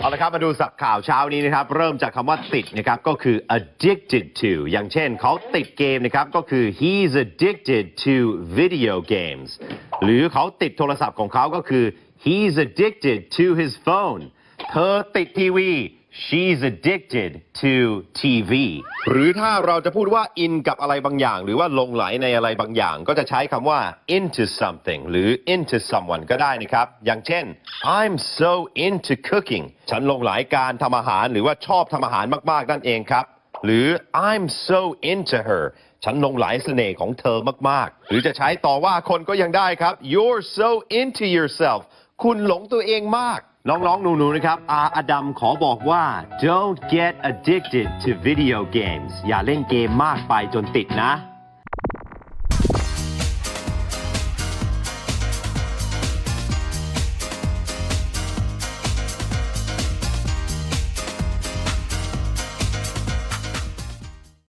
เอาละครับมาดูสับข่าวเช้านี้นะครับ เริ่มจากคำว่าติดนะครับก็คือ addicted to อย่างเช่นเขาติดเกมนะครับก็คือ he's addicted to video games หรือเขาติดโทรศัพท์ของเขาก็คือ he's addicted to his phone เธอติดทีวี she's addicted to TV หรือถ้าเราจะพูดว่า in กับอะไรบางอย่าง หรือว่าหลงไหลในอะไรบางอย่าง ก็จะใช้คำว่า into something หรือ into someone ก็ได้นะครับ อย่างเช่น I'm so into cooking ฉันหลงไหลการทำอาหารหรือว่าชอบทำอาหารมาก ๆ นั่นเองครับ หรือ I'm so into her ฉันหลงไหลเสน่ห์ของเธอมาก ๆ หรือจะใช้ต่อว่าคนก็ยังได้ครับ You're so into yourself คุณหลงตัวเองมาก น้อง ๆ หนู ๆ นะครับ อาอดัมขอบอกว่า don't get addicted to video games อย่าเล่นเกมมากไปจนติดนะ